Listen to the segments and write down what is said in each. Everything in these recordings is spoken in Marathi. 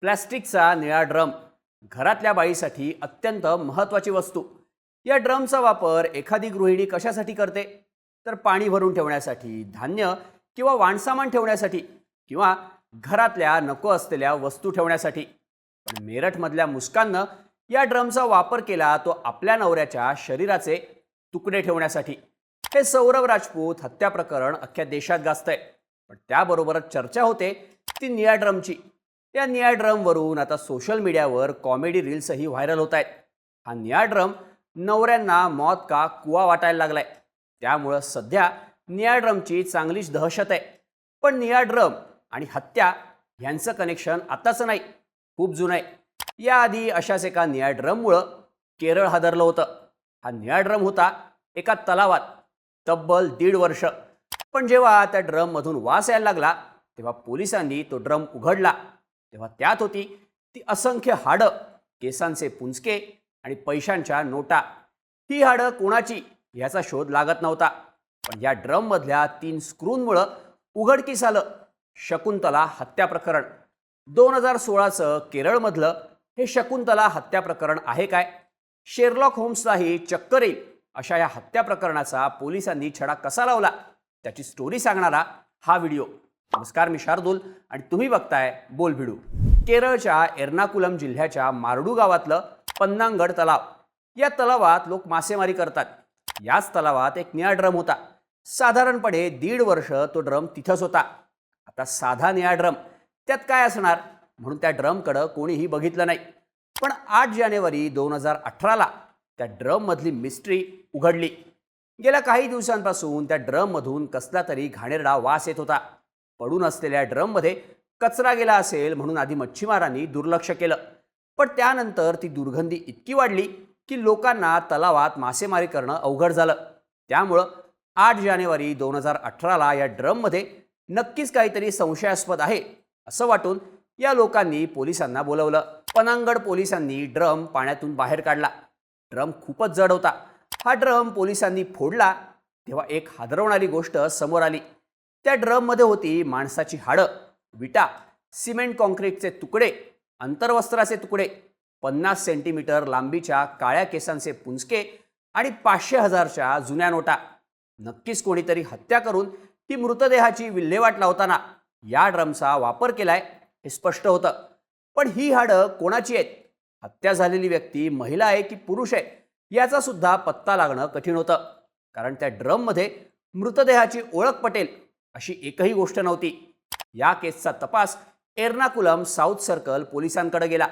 प्लॅस्टिकचा निळा ड्रम घरातल्या बाईसाठी अत्यंत महत्त्वाची वस्तू. या ड्रमचा वापर एखादी गृहिणी कशासाठी करते? तर पाणी भरून ठेवण्यासाठी धान्य किंवा वाणसामान ठेवण्यासाठी किंवा घरातल्या नको असलेल्या वस्तू ठेवण्यासाठी. पण मेरठमधल्या मुस्काननं या ड्रमचा वापर केला तो आपल्या नवऱ्याच्या शरीराचे तुकडे ठेवण्यासाठी. हे सौरभ राजपूत हत्या प्रकरण अख्ख्या देशात गाजतंय. पण त्याबरोबरच चर्चा होते ती निळ्या ड्रमची. या निळ्या ड्रमवरून आता सोशल मीडियावर कॉमेडी रील्सही व्हायरल होत आहेत हा निळा ड्रम नवऱ्यांना मौत का कुवा वाटायला लागलाय. त्यामुळं सध्या निळ्या ड्रमची चांगलीच दहशत आहे. पण निळा ड्रम आणि हत्या ह्यांचं कनेक्शन आत्ताचं नाही खूप जुनं आहे. याआधी अशाच एका निळ्या ड्रममुळं केरळ हादरलं होतं. हा निळा ड्रम होता एका तलावात तब्बल दीड वर्ष. पण जेव्हा त्या ड्रममधून वास यायला लागला तेव्हा पोलिसांनी तो ड्रम उघडला. तेव्हा त्यात होती ती असंख्य हाडं केसांचे पुंजके आणि पैशांच्या नोटा. ही हाडं कोणाची ह्याचा शोध लागत नव्हता. पण या ड्रममधल्या तीन स्क्रूंमुळं उघडकीस आलं शकुंतला हत्या प्रकरण. दोन हजार सोळाचं केरळमधलं हे शकुंतला हत्या प्रकरण आहे काय? शेरलॉक होम्सलाही चक्कर येईल अशा या हत्या प्रकरणाचा पोलिसांनी छडा कसा लावला? त्याची स्टोरी सांगणारा हा व्हिडिओ. नमस्कार मी शार्दूल आणि तुम्ही बघताय बोल भिडू. केरळच्या एर्नाकुलम जिल्ह्याच्या मारडू गावातलं पन्नांगड तलाव. या तलावात लोक मासेमारी करतात. याच तलावात एक निळा ड्रम होता. साधारणपणे दीड वर्ष तो ड्रम तिथंच होता. आता साधा निळा ड्रम त्यात काय असणार? म्हणून त्या ड्रमकडं कोणीही बघितलं नाही. पण आठ जानेवारी दोन हजार अठराला त्या ड्रममधली मिस्ट्री उघडली. गेल्या काही दिवसांपासून त्या ड्रममधून कसला तरी घाणेरडा वास येत होता. पडून असलेल्या ड्रममध्ये कचरा गेला असेल म्हणून आधी मच्छीमारांनी दुर्लक्ष केलं. पण त्यानंतर ती दुर्गंधी इतकी वाढली की लोकांना तलावात मासेमारी करणं अवघड झालं. त्यामुळं आठ जानेवारी दोन हजार अठराला या ड्रममध्ये नक्कीच काहीतरी संशयास्पद आहे असं वाटून या लोकांनी पोलिसांना बोलवलं. पनांगड पोलिसांनी ड्रम पाण्यातून बाहेर काढला. ड्रम खूपच जड होता. हा ड्रम पोलिसांनी फोडला तेव्हा एक हादरवणारी गोष्ट समोर आली. त्या ड्रममध्ये होती माणसाची हाडं विटा सिमेंट कॉन्क्रीटचे तुकडे अंतर्वस्त्राचे तुकडे पन्नास सेंटीमीटर लांबीच्या काळ्या केसांचे पुंजके आणि पाचशे हजारच्या जुन्या नोटा. नक्कीच कोणीतरी हत्या करून ती मृतदेहाची विल्हेवाट लावताना या ड्रमचा वापर केलाय हे स्पष्ट होतं. पण ही हाडं कोणाची आहेत? हत्या झालेली व्यक्ती महिला आहे की पुरुष आहे? याचा सुद्धा पत्ता लागणं कठीण होतं. कारण त्या ड्रममध्ये मृतदेहाची ओळख पटेल अशी एकही गोष्ट नव्हती. या केसचा तपास एर्नाकुलम साऊथ सर्कल पोलिसांकडे गेला.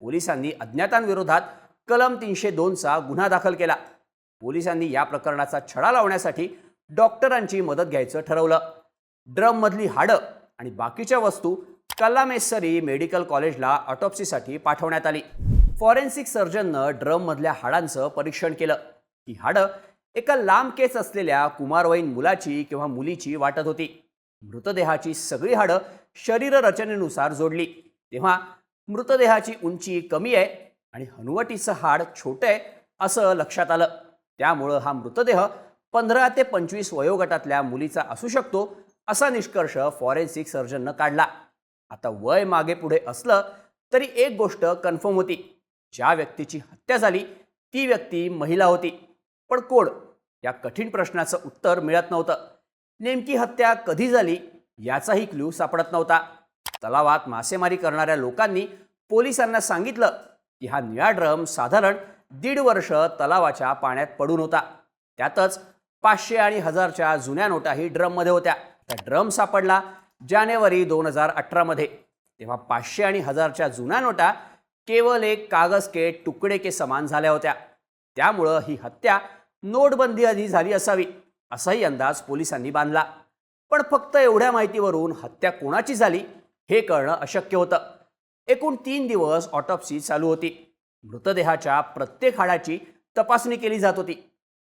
पोलिसांनी अज्ञातांविरोधात कलम तीनशे दोनचा गुन्हा दाखल केला. पोलिसांनी या प्रकरणाचा छडा लावण्यासाठी डॉक्टरांची मदत घ्यायचं ठरवलं. ड्रममधली हाडं आणि बाकीच्या वस्तू कलामेसरी मेडिकल कॉलेजला ऑटोप्सीसाठी पाठवण्यात आली. फॉरेन्सिक सर्जननं ड्रममधल्या हाडांचं परीक्षण केलं. ही हाडं एका लांब केस असलेल्या कुमारवयीन मुलाची किंवा मुलीची वाटत होती. मृतदेहाची सगळी हाडं शरीर रचनेनुसार जोडली. तेव्हा मृतदेहाची उंची कमी आहे आणि हनुवटीचं हाड छोटं आहे असं लक्षात आलं. त्यामुळं हा मृतदेह पंधरा ते पंचवीस वयोगटातल्या मुलीचा असू शकतो असा निष्कर्ष फॉरेन्सिक सर्जननं काढला. आता वय मागे पुढे असलं तरी एक गोष्ट कन्फर्म होती. ज्या व्यक्तीची हत्या झाली ती व्यक्ती महिला होती. पण कोण? या कठीण प्रश्नाचं उत्तर मिळत नव्हतं. नेमकी हत्या कधी झाली याचाही क्ल्यू सापडत नव्हता. तलावात मासेमारी करणाऱ्या लोकांनी पोलिसांना सांगितलं की हा निळा ड्रम साधारण दीड वर्ष तलावाच्या पाण्यात पडून होता. त्यातच पाचशे आणि हजारच्या जुन्या नोटाही ड्रममध्ये होत्या. त्या ड्रम सापडला जानेवारी दोन हजार अठरामध्ये तेव्हा पाचशे आणि हजारच्या जुन्या नोटा केवळ एक कागज के तुकडे के समान झाल्या होत्या. त्यामुळं ही हत्या नोटबंदी आधी झाली असावी असाही अंदाज पोलिसांनी बांधला. पण फक्त एवढ्या माहितीवरून हत्या कोणाची झाली हे कळणं अशक्य होतं. एकूण तीन दिवस ऑटॉप्सी चालू होती. मृतदेहाच्या प्रत्येक हाडाची तपासणी केली जात होती.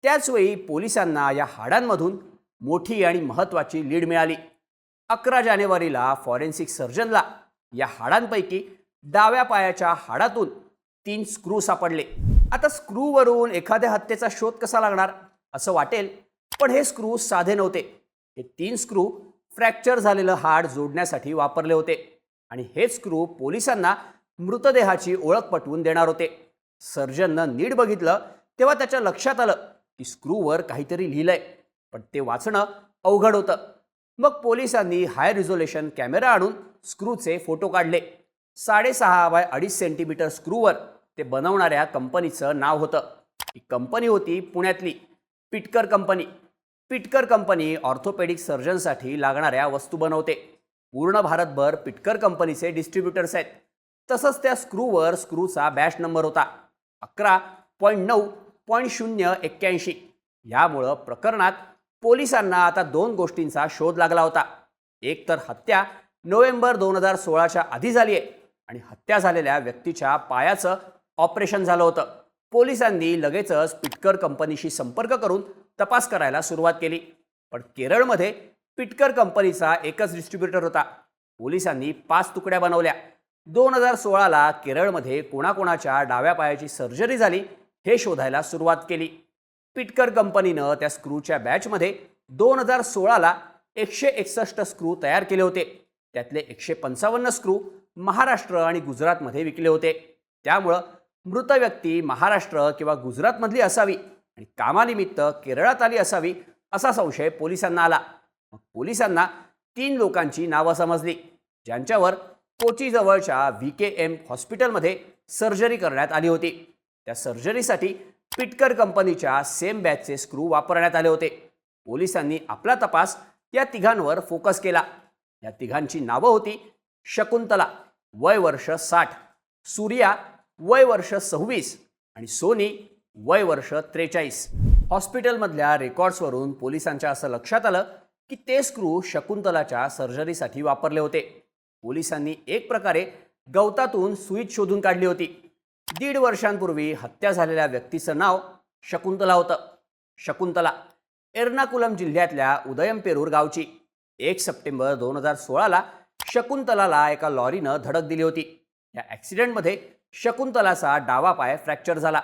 त्याचवेळी पोलिसांना या हाडांमधून मोठी आणि महत्त्वाची लीड मिळाली. अकरा जानेवारीला फॉरेन्सिक सर्जनला या हाडांपैकी डाव्या पायाच्या हाडातून तीन स्क्रू सापडले. आता स्क्रूवरून एखाद्या हत्येचा शोध कसा लागणार असं वाटेल पण हे स्क्रू साधे नव्हते. हे तीन स्क्रू फ्रॅक्चर झालेलं हाड जोडण्यासाठी वापरले होते आणि हे स्क्रू पोलिसांना मृतदेहाची ओळख पटवून देणार होते. सर्जननं नीट बघितलं तेव्हा त्याच्या लक्षात आलं की स्क्रूवर काहीतरी लिहिलंय पण ते वाचणं अवघड होतं. मग पोलिसांनी हाय रिझोल्युशन कॅमेरा आणून स्क्रूचे फोटो काढले. साडेसहा बाय अडीच सेंटीमीटर स्क्रूवर ते बनवणाऱ्या कंपनीचं नाव होतं. ही कंपनी होती पुण्यातली Pitkar company. Pitkar company orthopaedic सर्जनसाठी लागणाऱ्या वस्तू बनवते. पूर्ण भारतभर पिटकर कंपनीचे डिस्ट्रीब्युटर्स आहेत. तसंच त्या स्क्रूवर स्क्रूचा बॅच नंबर होता. अकरा पॉईंट नऊ पॉईंट शून्य एक्क्याऐंशी. यामुळं प्रकरणात पोलिसांना आता दोन गोष्टींचा शोध लागला होता. एक तर हत्या नोव्हेंबर दोन हजार सोळाच्या आधी झाली आहे आणि हत्या झालेल्या व्यक्तीच्या पायाचं ऑपरेशन झालं होतं. पोलिसांनी लगेचच पिटकर कंपनीशी संपर्क करून तपास करायला सुरुवात केली. पण केरळमध्ये पिटकर कंपनीचा एकच डिस्ट्रीब्युटर होता. पोलिसांनी पाच तुकड्या बनवल्या. दोन हजार सोळाला केरळमध्ये कोणाकोणाच्या डाव्या पायाची सर्जरी झाली हे शोधायला सुरुवात केली. पिटकर कंपनीनं त्या स्क्रूच्या बॅचमध्ये दोन हजार सोळाला एकशे एकसष्ट स्क्रू तयार केले होते. त्यातले एकशे पंचावन्न स्क्रू महाराष्ट्र आणि गुजरातमध्ये विकले होते. त्यामुळं मृत व्यक्ती महाराष्ट्र किंवा गुजरातमधली असावी आणि कामानिमित्त केरळात आली असावी असा संशय पोलिसांना आला. मग पोलिसांना तीन लोकांची नावं समजली ज्यांच्यावर कोचीजवळच्या व्ही के एम हॉस्पिटलमध्ये सर्जरी करण्यात आली होती. त्या सर्जरीसाठी पिटकर कंपनीच्या सेम बॅचचे स्क्रू वापरण्यात आले होते. पोलिसांनी आपला तपास या तिघांवर फोकस केला. या तिघांची नावं होती शकुंतला वय वर्ष साठ सूर्या वय वर्ष सव्वीस आणि सोनी वय वर्ष त्रेचाळीस. हॉस्पिटलमधल्या रेकॉर्ड्सवरून पोलिसांच्या असं लक्षात आलं की ते स्क्रू शकुंतलाच्या सर्जरीसाठी वापरले होते. पोलिसांनी एक प्रकारे गवतातून सुईत शोधून काढली होती. दीड वर्षांपूर्वी हत्या झालेल्या व्यक्तीचं नाव शकुंतला होतं. शकुंतला एर्नाकुलम जिल्ह्यातल्या उदयमपेरूर गावची. एक सप्टेंबर दोन हजार सोळाला शकुंतलाला एका लॉरीनं धडक दिली होती. या ॲक्सिडेंटमध्ये शकुंतलाचा डावा पाय फ्रॅक्चर झाला.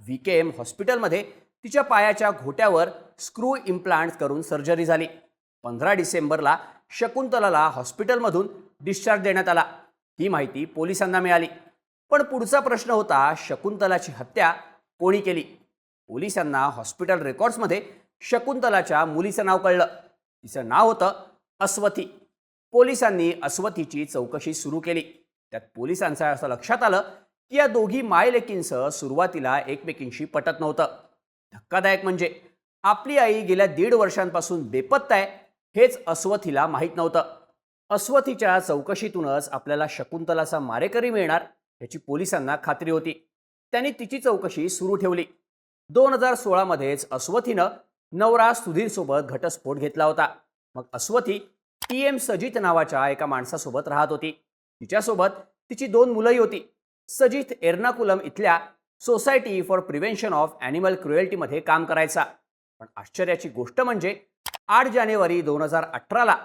व्ही के एम हॉस्पिटलमध्ये तिच्या पायाच्या घोट्यावर स्क्रू इम्प्लांट करून सर्जरी झाली. पंधरा डिसेंबरला शकुंतलाला हॉस्पिटलमधून डिस्चार्ज देण्यात आला. ही माहिती पोलिसांना मिळाली. पण पुढचा प्रश्न होता शकुंतलाची हत्या कोणी केली? पोलिसांना हॉस्पिटल रेकॉर्ड्समध्ये शकुंतलाच्या मुलीचं नाव कळलं. तिचं नाव होतं अस्वथी. पोलिसांनी अस्वथीची चौकशी सुरू केली. त्यात पोलिसांचं असं लक्षात आलं की या दोघी मायलेकींसह सुरुवातीला एकमेकींशी पटत नव्हतं. धक्कादायक म्हणजे आपली आई गेल्या दीड वर्षांपासून बेपत्ता आहे हेच अस्वथीला माहीत नव्हतं. अस्वथीच्या चौकशीतूनच आपल्याला शकुंतलाचा मारेकरी मिळणार याची पोलिसांना खात्री होती. त्यांनी तिची चौकशी सुरू ठेवली. दोन हजार सोळामध्येच अस्वथीनं नवरा सुधीरसोबत घटस्फोट घेतला होता. मग अस्वथी टी एम सजित नावाच्या एका माणसासोबत राहत होती. तिच्यासोबत तिची दोन मुलंही होती. सजित एर्नाकुलम इथल्या society for prevention of animal क्रुएल्टीमध्ये काम करायचा. पण आश्चर्याची गोष्ट म्हणजे आठ जानेवारी दोन हजार अठराला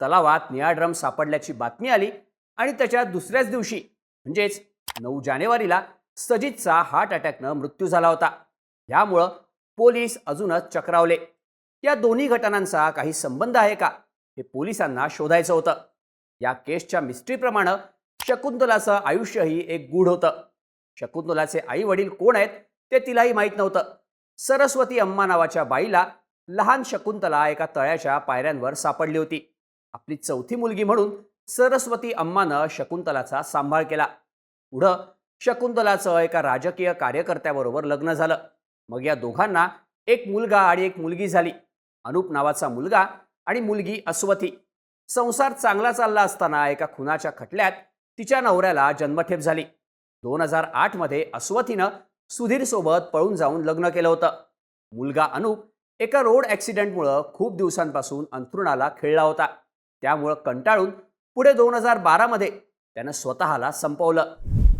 तलावात निळा ड्रम सापडल्याची बातमी आली आणि त्याच्या दुसऱ्याच दिवशी म्हणजेच नऊ जानेवारीला सजितचा हार्ट अटॅकनं मृत्यू झाला होता. यामुळं पोलीस अजूनच चक्रावले. या दोन्ही घटनांचा काही संबंध आहे का हे पोलिसांना शोधायचं होतं. या केसच्या मिस्ट्रीप्रमाणे शकुंतलाचं आयुष्यही एक गूढ होतं. शकुंतलाचे आई वडील कोण आहेत ते तिलाही माहीत नव्हतं. सरस्वती अम्मा नावाच्या बाईला लहान शकुंतला एका तळ्याच्या पायऱ्यांवर सापडली होती. आपली चौथी मुलगी म्हणून सरस्वती अम्मानं शकुंतलाचा सांभाळ केला. पुढं शकुंतलाचं एका राजकीय कार्यकर्त्याबरोबर लग्न झालं. मग या दोघांना एक मुलगा आणि एक मुलगी झाली. अनुप नावाचा मुलगा आणि मुलगी अस्वथी संसार चांगला चालला असताना एका खुनाच्या खटल्यात तिच्या नवऱ्याला जन्मठेप झाली. दोन हजार आठमध्ये अस्वथीनं सुधीरसोबत पळून जाऊन लग्न केलं होतं. मुलगा अनुप एका रोड ॲक्सिडेंटमुळं खूप दिवसांपासून अंथरुणाला खेळला होता. त्यामुळं कंटाळून पुढे दोन हजार बारामध्ये त्यानं स्वतःला संपवलं.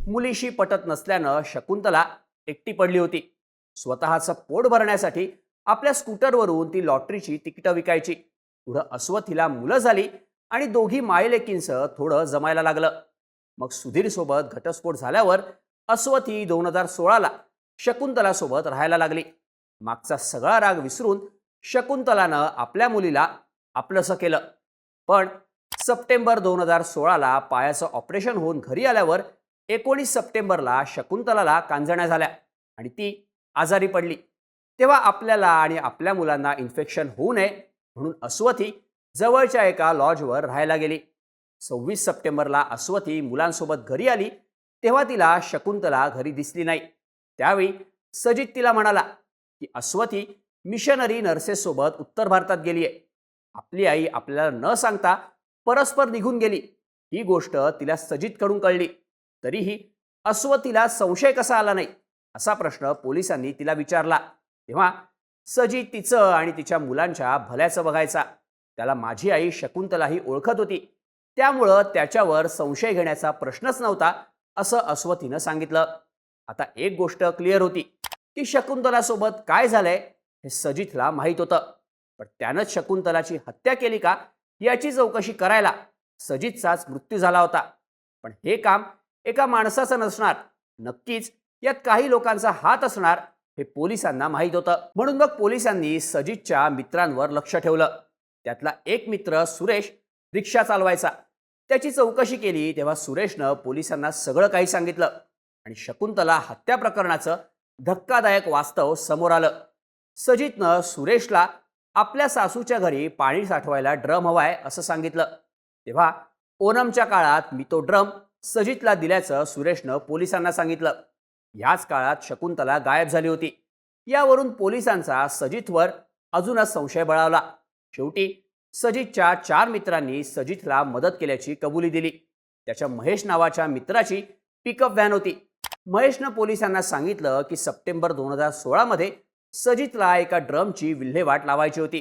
मुलीशी पटत नसल्यानं शकुंतला एकटी पडली होती. स्वतःचं पोट भरण्यासाठी आपल्या स्कूटरवरून ती लॉटरीची तिकीटं विकायची. पुढं अस्वथीला मुलं झाली आणि दोघी मायलेकींसह थोडं जमायला लागलं. मग सुधीरसोबत घटस्फोट झाल्यावर अस्वथी दोन हजार सोळाला शकुंतलासोबत राहायला लागली. मागचा सगळा राग विसरून शकुंतलानं आपल्या मुलीला आपलंसं केलं. पण सप्टेंबर दोन हजार सोळाला पायाचं ऑपरेशन होऊन घरी आल्यावर एकोणीस सप्टेंबरला शकुंतलाला कांजण्या झाल्या आणि ती आजारी पडली. तेव्हा आपल्याला आणि आपल्या मुलांना इन्फेक्शन होऊ नये म्हणून अस्वथी जवळच्या एका लॉजवर राहायला गेली. सव्वीस सप्टेंबरला अस्वथी मुलांसोबत घरी आली तेव्हा तिला शकुंतला घरी दिसली नाही. त्यावेळी सजित तिला म्हणाला की अस्वथी मिशनरी नर्सेससोबत उत्तर भारतात गेली आहे आपली आई आपल्याला न सांगता परस्पर निघून गेली. ही गोष्ट तिला सजितकडून कळली. तरीही अस्वतीला संशय कसा आला नाही असा प्रश्न पोलिसांनी तिला विचारला. तेव्हा सजी तिचं आणि तिच्या मुलांच्या भल्याचं बघायचा. त्याला माझी आई शकुंतलाही ओळखत होती. त्यामुळं त्याच्यावर संशय घेण्याचा प्रश्नच नव्हता असं अस्वतीनं सांगितलं. आता एक गोष्ट क्लिअर होती की शकुंतलासोबत काय झालंय हे सजितला माहीत होतं. पण त्यानंच शकुंतलाची हत्या केली का याची चौकशी करायला सजितचाच मृत्यू झाला होता. पण हे काम एका माणसाचं नसणार. नक्कीच यात काही लोकांचा हात असणार हे पोलिसांना माहीत होतं. म्हणून मग पोलिसांनी सजितच्या मित्रांवर लक्ष ठेवलं. त्यातला एक मित्र सुरेश रिक्षा चालवायचा. त्याची चौकशी केली तेव्हा सुरेशनं पोलिसांना सगळं काही सांगितलं. आणि शकुंतला हत्या प्रकरणाचं धक्कादायक वास्तव समोर आलं. सजितनं सुरेशला आपल्या सासूच्या घरी पाणी साठवायला ड्रम हवाय असं सांगितलं. तेव्हा ओनमच्या काळात मी तो ड्रम सजितला दिल्याचं सुरेशनं पोलिसांना सांगितलं. ह्याच काळात शकुंतला गायब झाली होती. यावरून पोलिसांचा सजितवर अजूनच संशय बळावला. शेवटी सजितच्या चार मित्रांनी सजितला मदत केल्याची कबुली दिली. त्याच्या महेश नावाच्या मित्राची पिकअप व्हॅन होती. महेशनं पोलिसांना सांगितलं की सप्टेंबर दोन हजार सोळामध्ये सजितला एका ड्रमची विल्हेवाट लावायची होती.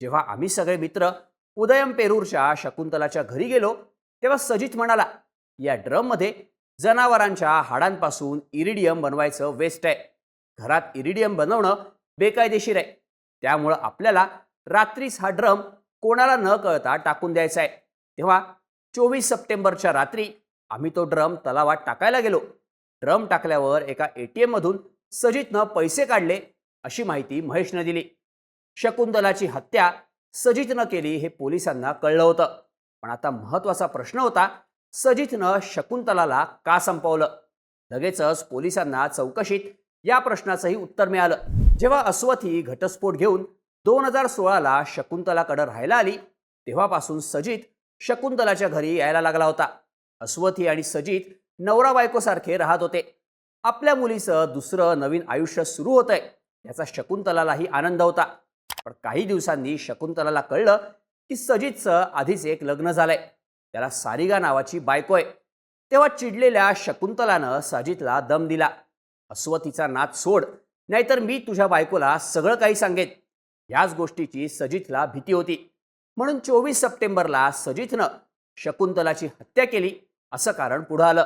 जेव्हा आम्ही सगळे मित्र उदयम पेरूरच्या शकुंतलाच्या घरी गेलो तेव्हा सजित म्हणाला या ड्रममध्ये जनावरांच्या हाडांपासून इरिडियम बनवायचं वेस्ट आहे. घरात इरिडियम बनवणं बेकायदेशीर आहे. त्यामुळं आपल्याला रात्रीच हा ड्रम कोणाला न कळता टाकून द्यायचा आहे. तेव्हा चोवीस सप्टेंबरच्या रात्री आम्ही तो ड्रम तलावात टाकायला गेलो. ड्रम टाकल्यावर एका ए टी एममधून सजितनं पैसे काढले अशी माहिती महेशनं दिली. शकुंतलाची हत्या सजितनं केली हे पोलिसांना कळलं होतं. पण आता महत्त्वाचा प्रश्न होता सजितनं शकुंतलाला का संपवलं? लगेचच पोलिसांना चौकशीत. या प्रश्नाचंही उत्तर मिळालं. जेव्हा अस्वथी घटस्फोट घेऊन दोन हजार सोळाला शकुंतलाकडे राहायला आली तेव्हापासून सजित शकुंतलाच्या घरी यायला लागला होता. अस्वथी आणि सजित नवरा बायकोसारखे राहत होते. आपल्या मुलीचं दुसरं नवीन आयुष्य सुरू होतंय याचा शकुंतलालाही आनंद होता. पण काही दिवसांनी शकुंतलाला कळलं की सजितचं आधीच एक लग्न झालंय. त्याला सारिगा नावाची बायको आहे. तेव्हा चिडलेल्या शकुंतलानं सजितला दम दिला. अस्वतीचा नाद सोड नाहीतर मी तुझ्या बायकोला सगळं काही सांगेन. याच गोष्टीची सजितला भीती होती. म्हणून चोवीस सप्टेंबरला सजितनं शकुंतलाची हत्या केली असं कारण पुढं आलं.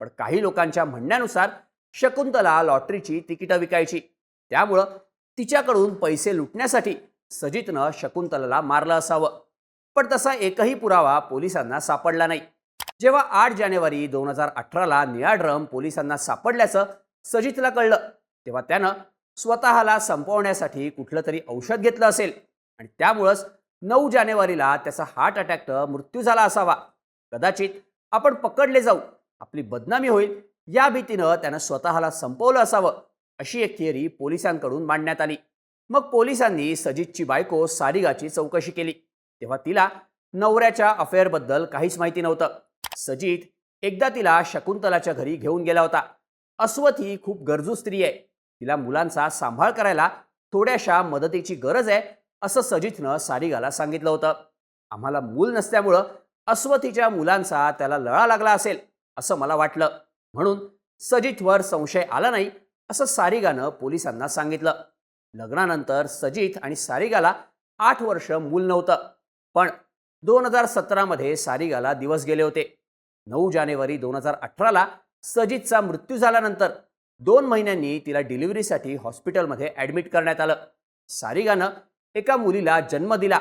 पण काही लोकांच्या म्हणण्यानुसार शकुंतला लॉटरीची तिकीटं विकायची. त्यामुळं तिच्याकडून पैसे लुटण्यासाठी सजितनं शकुंतलाला मारलं असावं. पण तसा एकही पुरावा पोलिसांना सापडला नाही. जेव्हा आठ जानेवारी दोन हजार अठराला निळा ड्रम पोलिसांना सापडल्याचं सजितला कळलं तेव्हा त्यानं स्वतःला संपवण्यासाठी कुठलं तरी औषध घेतलं असेल. आणि त्यामुळंच नऊ जानेवारीला त्याचा हार्ट अटॅकनं मृत्यू झाला असावा. कदाचित आपण पकडले जाऊ आपली बदनामी होईल या भीतीनं त्यानं स्वतःला संपवलं असावं अशी एक थिअरी पोलिसांकडून मांडण्यात आली. मग पोलिसांनी सजितची बायको सारिगाची चौकशी केली. तेव्हा तिला नवऱ्याच्या अफेअरबद्दल काहीच माहिती नव्हतं. सजित एकदा तिला शकुंतलाच्या घरी घेऊन गेला होता. अस्वत ही खूप गरजू स्त्री आहे. तिला मुलांचा सांभाळ करायला थोड्याशा मदतीची गरज आहे असं सजितनं सारिगाला सांगितलं होतं. आम्हाला मूल नसल्यामुळं अस्वतीच्या मुलांचा त्याला लळा लागला असेल असं मला वाटलं. म्हणून सजितवर संशय आला नाही असं सारिगानं पोलिसांना सांगितलं. लग्नानंतर सजित आणि सारिगाला आठ वर्ष मूल नव्हतं. पण दोन हजार सतरामध्ये सारिगाला दिवस गेले होते. नऊ जानेवारी दोन हजार अठराला सजितचा मृत्यू झाल्यानंतर दोन महिन्यांनी तिला डिलिव्हरीसाठी हॉस्पिटलमध्ये ॲडमिट करण्यात आलं. सारिगानं एका मुलीला जन्म दिला.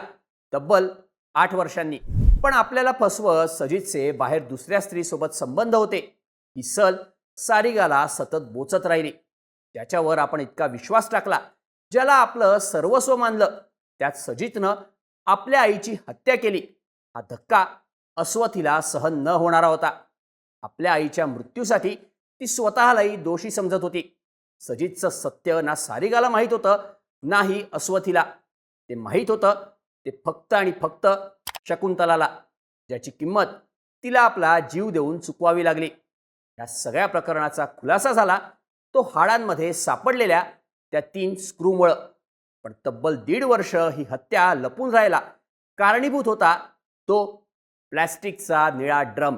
तब्बल आठ वर्षांनी. पण आपल्याला फसवत सजितचे बाहेर दुसऱ्या स्त्रीसोबत संबंध होते. ही सल सारिगाला सतत बोचत राहिली. त्याच्यावर आपण इतका विश्वास टाकला ज्याला आपलं सर्वस्व मानलं. त्यात सजितनं आपल्या आईची हत्या केली. हा धक्का अस्वथीला सहन न होणारा होता. आपल्या आईच्या मृत्यूसाठी ती स्वतःलाही दोषी समजत होती. सजितचं सत्य ना सारिगाला माहीत होतं नाही अस्वथीला. ते माहीत होतं ते फक्त आणि फक्त शकुंतलाला ज्याची किंमत तिला आपला जीव देऊन चुकवावी लागली. या सगळ्या प्रकरणाचा खुलासा झाला तो हाडांमध्ये सापडलेल्या त्या तीन स्क्रूमुळं. पण तब्बल दीड वर्ष ही हत्या लपून राहायला कारणीभूत होता तो प्लॅस्टिकचा निळा ड्रम.